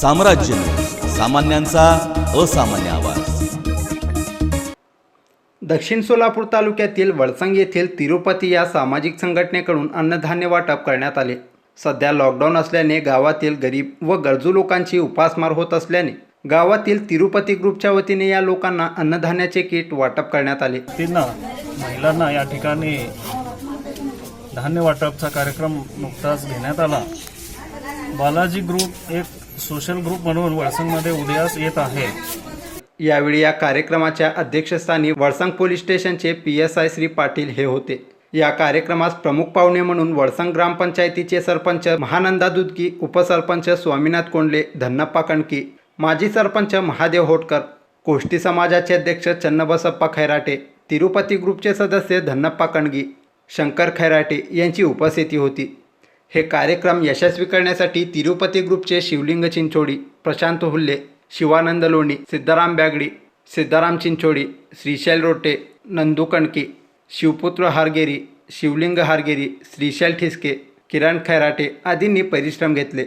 साम्राज्य सामान्यांचा असामान्य आवाज. दक्षिण सोलापूर तालुक्यातील वळसंग येथील तिरुपती या सामाजिक संघटनेकडून अन्नधान्य वाटप करण्यात आले. सध्या लॉकडाऊन असल्याने गावातील गरीब व गरजू लोकांची उपासमार होत असल्याने गावातील तिरुपती ग्रुपच्या वतीने या लोकांना अन्नधान्याचे किट वाटप करण्यात आले. महिलांना या ठिकाणी धान्य वाटपचा कार्यक्रम नुकताच घेण्यात आला. बालाजी ग्रुप एक सोशल ग्रुप म्हणून वळसंगमध्ये उदयास येत आहे. यावेळी या कार्यक्रमाच्या अध्यक्षस्थानी वळसंग पोलीस स्टेशनचे P S I Shri Patil हे होते. या कार्यक्रमास प्रमुख पाहुणे म्हणून वळसंग ग्रामपंचायतीचे सरपंच महानंदा दुदकी उपसरपंच स्वामीनाथ कोंडले धन्नप्पा कणकी माजी सरपंच महादेव होटकर कोष्टी समाजाचे अध्यक्ष चन्नबसप्पा खैराटे तिरुपती ग्रुपचे सदस्य धन्नप्पा कणगी शंकर खैराटे यांची उपस्थिती होती. हे कार्यक्रम यशस्वी करण्यासाठी तिरुपती ग्रुपचे शिवलिंग चिंचोडी प्रशांत हुल्ले शिवानंद लोणी सिद्धाराम बॅगडी सिद्धाराम चिंचोडी श्रीशैल रोटे नंदू कणकी शिवपुत्र हारगेरी शिवलिंग हारगेरी श्रीशैल ठिसके किरण खैराटे आदींनी परिश्रम घेतले.